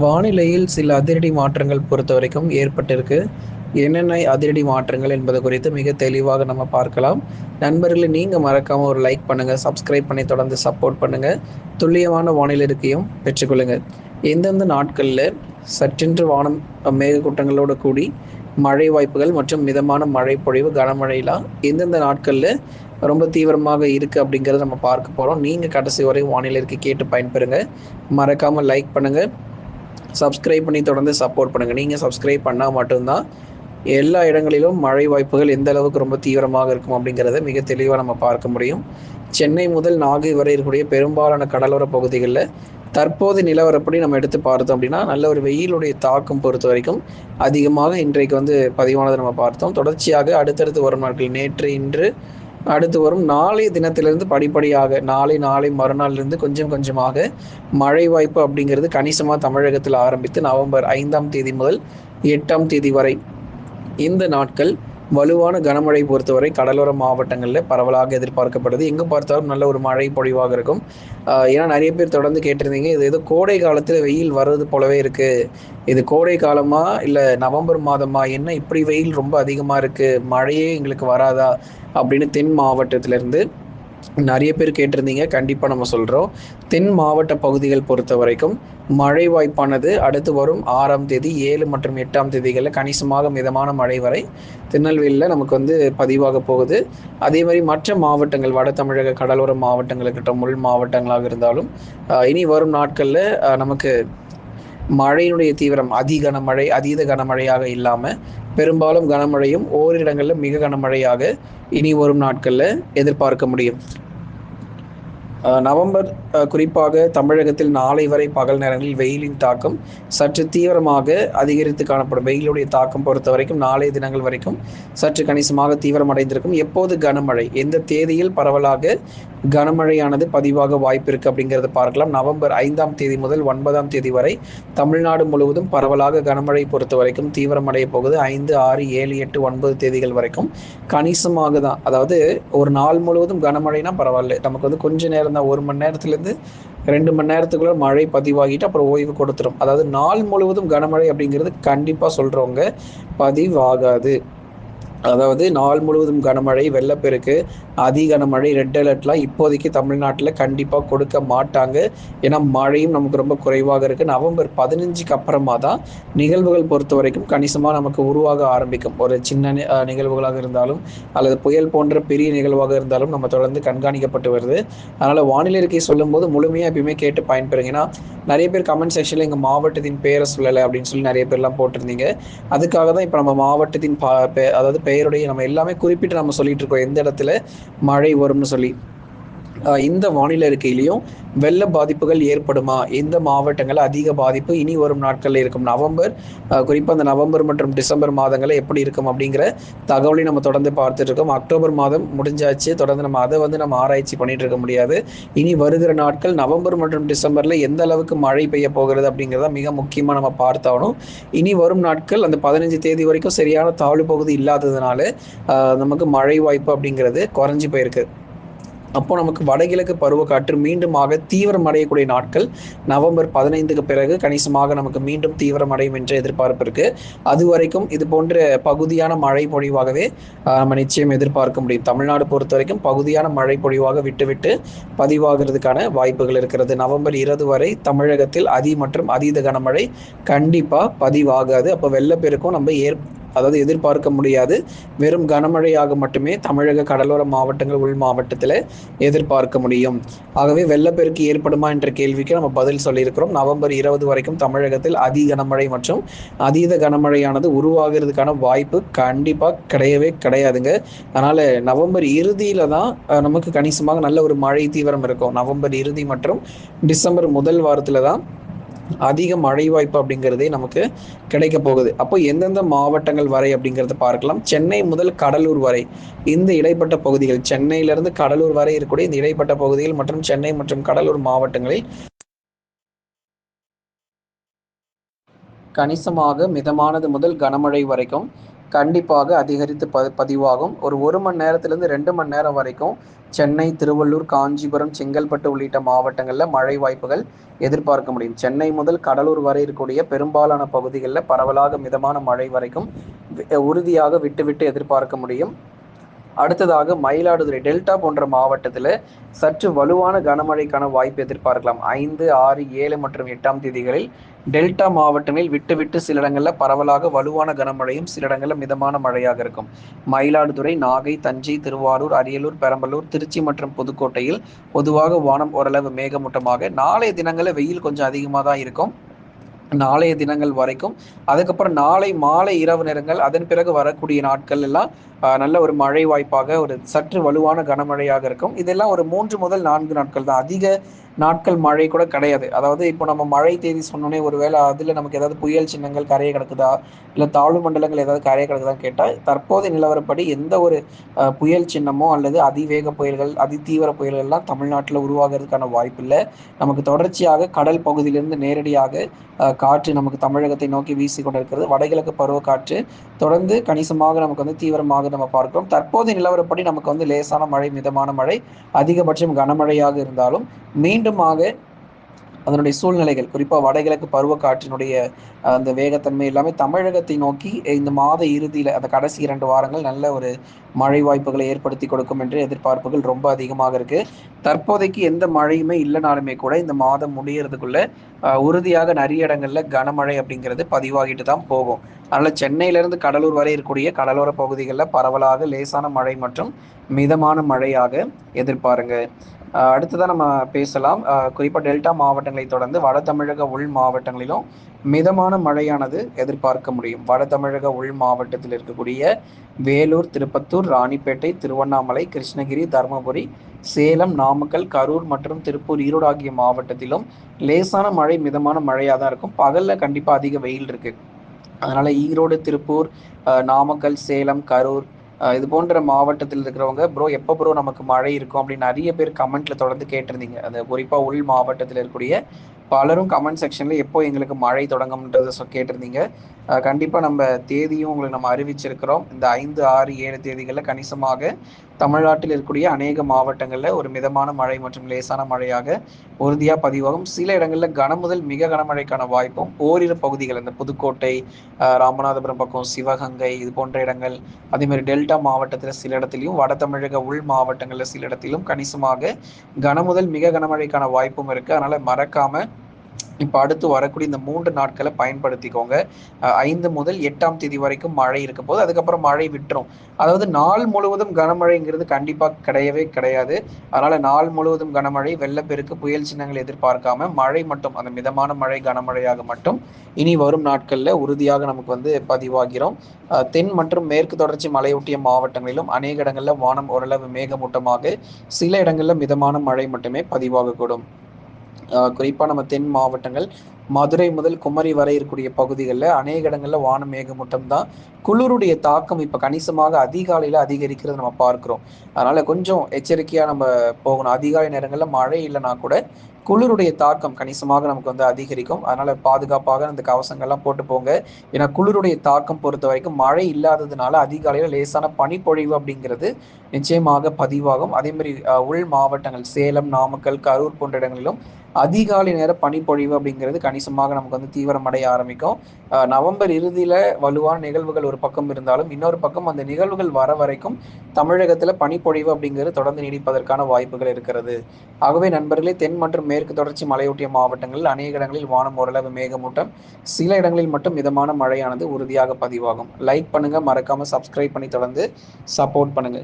வானிலையில் சில அதிரடி மாற்றங்கள் பொறுத்த வரைக்கும் ஏற்பட்டிருக்கு. என்னென்ன அதிரடி மாற்றங்கள் என்பது குறித்து மிக தெளிவாக நம்ம பார்க்கலாம். நண்பர்களை நீங்கள் மறக்காமல் ஒரு லைக் பண்ணுங்கள் சப்ஸ்கிரைப் பண்ணி தொடர்ந்து சப்போர்ட் பண்ணுங்கள் துல்லியமான வானிலை இருக்கையும் பெற்றுக்கொள்ளுங்கள் எந்தெந்த நாட்களில் சற்றென்று வானம் மேகக்கூட்டங்களோடு கூடி மழை வாய்ப்புகள் மற்றும் மிதமான மழை பொழிவு கனமழையெல்லாம் எந்தெந்த நாட்களில் ரொம்ப தீவிரமாக இருக்குது அப்படிங்கிறத நம்ம பார்க்க போகிறோம் நீங்கள் கடைசி வரை வானிலை இருக்க கேட்டு பயன்பெறுங்க. மறக்காமல் லைக் பண்ணுங்கள் சப்ஸ்கிரைப் பண்ணி தொடர்ந்து சப்போர்ட் பண்ணுங்கள் நீங்கள் சப்ஸ்கிரைப் பண்ணால் மட்டும்தான் எல்லா இடங்களிலும் மழை வாய்ப்புகள் எந்த அளவுக்கு ரொம்ப தீவிரமாக இருக்கும் அப்படிங்கிறத மிக தெளிவாக நம்ம பார்க்க முடியும். சென்னை முதல் நாகை வரை இருக்கக்கூடிய பெரும்பாலான கடலோர பகுதிகளில் தற்போது நிலவரப்படி நம்ம எடுத்து பார்த்தோம் அப்படின்னா நல்ல ஒரு வெயிலுடைய தாக்கம் பொறுத்த வரைக்கும் அதிகமாக இன்றைக்கு வந்து பதிவானதை நம்ம பார்த்தோம். தொடர்ச்சியாக அடுத்தடுத்து வரும் நாட்கள் நேற்று இன்று அடுத்து வரும் நாளை தினத்திலிருந்து படிப்படியாக நாளை நாளை மறுநாள்லேருந்து கொஞ்சம் கொஞ்சமாக மழை வாய்ப்பு அப்படிங்கிறது கணிசமாக தமிழகத்தில் ஆரம்பித்து நவம்பர் ஐந்தாம் தேதி முதல் எட்டாம் தேதி வரை இந்த நாட்கள் வலுவான கனமழை பொறுத்தவரை கடலோர மாவட்டங்களில் பரவலாக எதிர்பார்க்கப்படுது. எங்கே பார்த்தாலும் நல்ல ஒரு மழை பொழிவாக இருக்கும். ஏன்னா நிறைய பேர் தொடர்ந்து கேட்டிருந்தீங்க இது ஏதோ கோடை காலத்தில் வெயில் வர்றது போலவே இருக்குது இது கோடை காலமா இல்லை நவம்பர் மாதமா? என்ன இப்படி வெயில் ரொம்ப அதிகமாக இருக்குது மழையே எங்களுக்கு வராதா? அப்படின்னு தென் மாவட்டத்திலேருந்து நிறைய பேர் கேட்டிருந்தீங்க. கண்டிப்பாக நம்ம சொல்கிறோம் தென் மாவட்ட பகுதிகள் பொறுத்த வரைக்கும் மழை வாய்ப்பானது அடுத்து வரும் ஆறாம் தேதி ஏழு மற்றும் எட்டாம் தேதிகளில் கணிசமாக மிதமான மழை வரை திருநெல்வேலியில் நமக்கு வந்து பதிவாக போகுது. அதே மாதிரி மற்ற மாவட்டங்கள் வட தமிழக கடலோர மாவட்டங்கள் இருக்கட்டும் உள் மாவட்டங்களாக இருந்தாலும் இனி வரும் நாட்களில் நமக்கு மழையினுடைய தீவிரம் அதி கனமழை அதீத கனமழையாக இல்லாமல் பெரும்பாலும் கனமழையும் ஓரிடங்களில் மிக கனமழையாக இனி வரும் நாட்களில் எதிர்பார்க்க முடியும். நவம்பர் குறிப்பாக தமிழகத்தில் நாளை வரை பகல் நேரங்களில் வெயிலின் தாக்கம் சற்று தீவிரமாக அதிகரித்து காணப்படும். வெயிலுடைய தாக்கம் பொறுத்த வரைக்கும் நாளைய தினங்கள் வரைக்கும் சற்று கணிசமாக தீவிரமடைந்திருக்கும். எப்போது கனமழை? எந்த தேதியில் பரவலாக கனமழையானது பதிவாக வாய்ப்பு இருக்கு அப்படிங்கிறத பார்க்கலாம். நவம்பர் ஐந்தாம் தேதி முதல் ஒன்பதாம் தேதி வரை தமிழ்நாடு முழுவதும் பரவலாக கனமழை பொறுத்த வரைக்கும் தீவிரமடைய போகுது. ஐந்து ஆறு ஏழு எட்டு ஒன்பது தேதிகள் வரைக்கும் கணிசமாக தான். அதாவது ஒரு நாள் முழுவதும் கனமழைனா பரவாயில்ல. நமக்கு வந்து கொஞ்ச நேரம் தான் ஒரு மணி நேரத்துலேருந்து ரெண்டு மணி நேரத்துக்குள்ள மழை பதிவாகிட்டு அப்புறம் ஓய்வு கொடுத்துரும். அதாவது நாள் முழுவதும் கனமழை அப்படிங்கிறது கண்டிப்பாக சொல்கிறவங்க பதிவாகாது. அதாவது நாள் முழுவதும் கனமழை வெள்ளப்பெருக்கு அதி கனமழை ரெட் அலர்ட்லாம் இப்போதைக்கு தமிழ்நாட்டில் கண்டிப்பாக கொடுக்க மாட்டாங்க. ஏன்னா மழையும் நமக்கு ரொம்ப குறைவாக இருக்குது நவம்பர் பதினஞ்சுக்கு அப்புறமா தான் நிகழ்வுகள் பொறுத்த வரைக்கும் கணிசமாக நமக்கு உருவாக ஆரம்பிக்கும். ஒரு சின்ன நிகழ்வுகளாக இருந்தாலும் அல்லது புயல் போன்ற பெரிய நிகழ்வாக இருந்தாலும் நம்ம தொடர்ந்து கண்காணிக்கப்பட்டு வருது. அதனால் வானிலை இருக்கை சொல்லும்போது முழுமையாக எப்பயுமே கேட்டு பயன்பெறுங்க. ஏன்னா நிறைய பேர் கமெண்ட் செக்ஷனில் எங்கள் மாவட்டத்தின் பேரை சொல்லலை அப்படின்னு சொல்லி நிறைய பேர்லாம் போட்டிருந்தீங்க. அதுக்காக தான் இப்போ நம்ம மாவட்டத்தின் பா அதாவது பெயருடைய நம்ம எல்லாமே குறிப்பிட்டு நம்ம சொல்லிட்டு இருக்கோம். எந்த இடத்துல? மழை வரும்னு சொல்லி. இந்த வானிலை இருக்கையிலையும் வெள்ள பாதிப்புகள் ஏற்படுமா? எந்த மாவட்டங்கள் அதிக பாதிப்பு? இனி வரும் நாட்களில் இருக்கும் நவம்பர் குறிப்பாக அந்த நவம்பர் மற்றும் டிசம்பர் மாதங்களில் எப்படி இருக்கும் அப்படிங்கிற தகவலை நம்ம தொடர்ந்து பார்த்துட்டு இருக்கோம். அக்டோபர் மாதம் முடிஞ்சாச்சு. தொடர்ந்து நம்ம அதை வந்து நம்ம ஆராய்ச்சி பண்ணிட்டு இருக்க முடியாது. இனி வருகிற நாட்கள் நவம்பர் மற்றும் டிசம்பர்ல எந்த அளவுக்கு மழை பெய்ய போகிறது அப்படிங்கிறத மிக முக்கியமாக நம்ம பார்த்தாலும் இனி வரும் நாட்கள் அந்த பதினஞ்சு தேதி வரைக்கும் சரியான தாழ்வு பகுதி இல்லாததுனால நமக்கு மழை வாய்ப்பு அப்படிங்கிறது குறைஞ்சி போயிருக்கு. அப்போ நமக்கு வடகிழக்கு பருவக்காற்று மீண்டுமாக தீவிரமடையக்கூடிய நாட்கள் நவம்பர் பதினைந்துக்கு பிறகு கணிசமாக நமக்கு மீண்டும் தீவிரமடையும் என்ற எதிர்பார்ப்பு இருக்கு. அது வரைக்கும் இது போன்ற பகுதியான மழை பொழிவாகவே நம்ம நிச்சயம் எதிர்பார்க்க முடியும். தமிழ்நாடு பொறுத்த வரைக்கும் பகுதியான மழை பொழிவாக விட்டுவிட்டு பதிவாகிறதுக்கான வாய்ப்புகள் இருக்கிறது. நவம்பர் இருபது வரை தமிழகத்தில் அதி மற்றும் அதீத கனமழை கண்டிப்பா பதிவாகாது. அப்போ வெள்ளப்பெருக்கும் நம்ம ஏற் அதாவது எதிர்பார்க்க முடியாது. வெறும் கனமழையாக மட்டுமே தமிழக கடலோர மாவட்டங்கள் உள் மாவட்டத்தில் எதிர்பார்க்க முடியும். ஆகவே வெள்ளப்பெருக்கு ஏற்படுமா என்ற கேள்விக்கு நம்ம பதில் சொல்லியிருக்கிறோம். நவம்பர் இருபது வரைக்கும் தமிழகத்தில் அதி கனமழை மற்றும் அதீத கனமழையானது உருவாகிறதுக்கான வாய்ப்பு கண்டிப்பாக கிடையவே கிடையாதுங்க. அதனால் நவம்பர் இறுதியில் தான் நமக்கு கணிசமாக நல்ல ஒரு மழை தீவிரம் இருக்கும். நவம்பர் இறுதி மற்றும் டிசம்பர் முதல் வாரத்தில் தான் அதிக மழை வாய்ப்பு அப்படிங்கிறதே நமக்கு கிடைக்க போகுது. அப்போ எந்தெந்த மாவட்டங்கள் வரை அப்படிங்கிறத பார்க்கலாம். சென்னை முதல் கடலூர் வரை. இந்த இடைப்பட்ட பகுதிகள் சென்னையிலிருந்து கடலூர் வரை இருக்கக்கூடிய இந்த இடைப்பட்ட பகுதிகள் மற்றும் சென்னை மற்றும் கடலூர் மாவட்டங்களில் கணிசமாக மிதமானது முதல் கனமழை வரைக்கும் கண்டிப்பாக அதிகரித்து ப பதிவாகும். ஒரு ஒரு மணி நேரத்திலிருந்து ரெண்டு மணி நேரம் வரைக்கும் சென்னை திருவள்ளூர் காஞ்சிபுரம் செங்கல்பட்டு உள்ளிட்ட மாவட்டங்களில் மழை வாய்ப்புகள் எதிர்பார்க்க முடியும். சென்னை முதல் கடலூர் வரை இருக்கக்கூடிய பெரும்பாலான பகுதிகளில் பரவலாக மிதமான மழை வரைக்கும் உறுதியாக விட்டுவிட்டு எதிர்பார்க்க முடியும். அடுத்ததாக மயிலாடுதுறை டெல்டா போன்ற மாவட்டத்தில் சற்று வலுவான கனமழைக்கான வாய்ப்பு எதிர்பார்க்கலாம். ஐந்து ஆறு ஏழு மற்றும் எட்டாம் தேதிகளில் டெல்டா மாவட்டங்களில் விட்டு விட்டு சில இடங்களில் பரவலாக வலுவான கனமழையும் சில இடங்களில் மிதமான மழையாக இருக்கும். மயிலாடுதுறை நாகை தஞ்சை திருவாரூர் அரியலூர் பெரம்பலூர் திருச்சி மற்றும் புதுக்கோட்டையில் பொதுவாக வானம் ஓரளவு மேகமூட்டமாக. நாளைய தினங்களில் வெயில் கொஞ்சம் அதிகமாக தான் இருக்கும். நாளைய தினங்கள் வரைக்கும். அதுக்கப்புறம் நாளை மாலை இரவு நேரங்கள் அதன் பிறகு வரக்கூடிய நாட்கள் எல்லாம் நல்ல ஒரு மழை வாய்ப்பாக ஒரு சற்று வலுவான கனமழையாக இருக்கும். இதெல்லாம் ஒரு மூன்று முதல் நான்கு நாட்கள் தான். அதிக நாட்கள் மழை கூட கிடையாது. அதாவது இப்போ நம்ம மழை தேதி சொன்னோன்னே ஒருவேளை அதில் நமக்கு ஏதாவது புயல் சின்னங்கள் கரையை கிடக்குதா? இல்லை தாழ்வு மண்டலங்கள் ஏதாவது கரையை கிடக்குதான்னு கேட்டால் தற்போதைய நிலவரப்படி எந்த ஒரு புயல் சின்னமோ அல்லது அதிவேக புயல்கள் அதிதீவிர புயல்கள்லாம் தமிழ்நாட்டில் உருவாகிறதுக்கான வாய்ப்பு இல்லை நமக்கு தொடர்ச்சியாக கடல் பகுதியிலிருந்து நேரடியாக காற்று நமக்கு தமிழகத்தை நோக்கி வீசி கொண்டிருக்கிறது வடகிழக்கு பருவ காற்று தொடர்ந்து கணிசமாக நமக்கு வந்து தீவிரமாக நம்ம பார்க்கிறோம். தற்போதைய நிலவரப்படி நமக்கு வந்து லேசான மழை மிதமான மழை அதிகபட்சம் கனமழையாக இருந்தாலும் மீண்டுமாக அதனுடைய சூழ்நிலைகள் குறிப்பாக வடகிழக்கு பருவக்காற்றினுடைய அந்த வேகத்தன்மை எல்லாமே தமிழகத்தை நோக்கி இந்த மாத இறுதியில் அந்த கடைசி இரண்டு வாரங்கள் நல்ல ஒரு மழை வாய்ப்புகளை ஏற்படுத்தி கொடுக்கும் என்று எதிர்பார்ப்புகள் ரொம்ப அதிகமாக இருக்கு. தற்போதைக்கு எந்த மழையுமே இல்லைனாலுமே கூட இந்த மாதம் முடியறதுக்குள்ள உறுதியாக நிறைய இடங்கள்ல கனமழை அப்படிங்கிறது பதிவாகிட்டு தான் போகும். அதனால சென்னையிலிருந்து கடலூர் வரை இருக்கக்கூடிய கடலோர பகுதிகளில் பரவலாக லேசான மழை மற்றும் மிதமான மழையாக எதிர்பாருங்க. அடுத்ததான் நம்ம பேசலாம். குறிப்பாக டெல்டா மாவட்டங்களை தொடர்ந்து வட தமிழக உள் மாவட்டங்களிலும் மிதமான மழையானது எதிர்பார்க்க முடியும். வட தமிழக உள் மாவட்டத்தில் இருக்கக்கூடிய வேலூர் திருப்பத்தூர் ராணிப்பேட்டை திருவண்ணாமலை கிருஷ்ணகிரி தருமபுரி சேலம் நாமக்கல் கரூர் மற்றும் திருப்பூர் ஈரோடு ஆகிய மாவட்டத்திலும் லேசான மழை மிதமான மழையாக தான் இருக்கும். பகலில் கண்டிப்பாக அதிக வெயில் இருக்கு. அதனால ஈரோடு திருப்பூர் நாமக்கல் சேலம் கரூர் இது போன்ற மாவட்டத்தில் இருக்கிறவங்க ப்ரோ எப்போ ப்ரோ நமக்கு மழை இருக்கும்? அப்படின்னு நிறைய பேர் கமெண்ட்ல தொடர்ந்து கேட்டிருந்தீங்க. அந்த குறிப்பாக உள் மாவட்டத்தில் இருக்கக்கூடிய பலரும் கமெண்ட் செக்ஷன்ல எப்போ எங்களுக்கு மழை தொடங்கும்ன்றத கேட்டிருந்தீங்க. கண்டிப்பாக நம்ம தேதியும் உங்களுக்கு நம்ம அறிவிச்சிருக்கிறோம். இந்த ஐந்து ஆறு ஏழு தேதிகளில் கணிசமாக தமிழ்நாட்டில் இருக்கக்கூடிய அநேக மாவட்டங்களில் ஒரு மிதமான மழை மற்றும் லேசான மழையாக உறுதியாக பதிவாகும். சில இடங்களில் கன முதல் மிக கனமழைக்கான வாய்ப்பும் ஓரிரு பகுதிகள் இந்த புதுக்கோட்டை ராமநாதபுரம் பக்கம் சிவகங்கை இது போன்ற இடங்கள் அதே மாதிரி டெல்டா மாவட்டத்தில் சில இடத்திலையும் வட தமிழக உள் மாவட்டங்களில் சில இடத்திலும் கணிசமாக கன முதல் மிக கனமழைக்கான வாய்ப்பும் இருக்கு. அதனால மறக்காம இப்போ அடுத்து வரக்கூடிய இந்த மூன்று நாட்களை பயன்படுத்திக்கோங்க. ஐந்து முதல் எட்டாம் தேதி வரைக்கும் மழை இருக்க போது அதுக்கப்புறம் மழை விட்டுரும். அதாவது நாள் முழுவதும் கனமழைங்கிறது கண்டிப்பாக கிடையவே கிடையாது. அதனால நாள் முழுவதும் கனமழை வெள்ளப்பெருக்கு புயல் சின்னங்கள் எதிர்பார்க்காம மழை மட்டும் அந்த மிதமான மழை கனமழையாக மட்டும் இனி வரும் நாட்களில் உறுதியாக நமக்கு வந்து பதிவாகிறோம். தென் மற்றும் மேற்கு தொடர்ச்சி மலையொட்டிய மாவட்டங்களிலும் அநேக இடங்களில் வானம் ஓரளவு மேகமூட்டமாக சில இடங்களில் மிதமான மழை மட்டுமே பதிவாகக்கூடும். குறிப்பாக நம்ம தென் மாவட்டங்கள் மதுரை முதல் குமரி வரை இருக்கக்கூடிய பகுதிகளில் அநேக இடங்களில் வான மேகமூட்டம் தான். குளிருடைய தாக்கம் இப்போ கணிசமாக அதிகாலையில் அதிகரிக்கிறது நம்ம பார்க்குறோம். அதனால் கொஞ்சம் எச்சரிக்கையாக நம்ம போகணும். அதிகாலை நேரங்களில் மழை இல்லைனா கூட குளிருடைய தாக்கம் கணிசமாக நமக்கு வந்து அதிகரிக்கும். அதனால பாதுகாப்பாக அந்த கவசங்கள்லாம் போட்டு போங்க. ஏன்னா குளிருடைய தாக்கம் பொறுத்த வரைக்கும் மழை இல்லாததுனால அதிகாலையில் லேசான பனிப்பொழிவு அப்படிங்கிறது நிச்சயமாக பதிவாகும். அதே மாதிரி உள் மாவட்டங்கள் சேலம் நாமக்கல் கரூர் போன்ற இடங்களிலும் அதிகாலை நேர பனிப்பொழிவு அப்படிங்கிறது கணிசமாக நமக்கு வந்து தீவிரமடைய ஆரம்பிக்கும். நவம்பர் இறுதியில வலுவான நிகழ்வுகள் ஒரு பக்கம் இருந்தாலும் இன்னொரு பக்கம் அந்த நிகழ்வுகள் வர வரைக்கும் தமிழகத்தில் பனிப்பொழிவு அப்படிங்கிறது தொடர்ந்து நீடிப்பதற்கான வாய்ப்புகள் இருக்கிறது. ஆகவே நண்பர்களே தென் மற்றும் மேற்கு தொடர்ச்சி மலையொட்டிய மாவட்டங்களில் அநேக இடங்களில் வானம் ஓரளவு மேகமூட்டம். சில இடங்களில் மட்டும் மிதமான மழையானது உறுதியாக பதிவாகும். லைக் பண்ணுங்க மறக்காம சப்ஸ்கிரைப் பண்ணி தொடர்ந்து சப்போர்ட் பண்ணுங்க.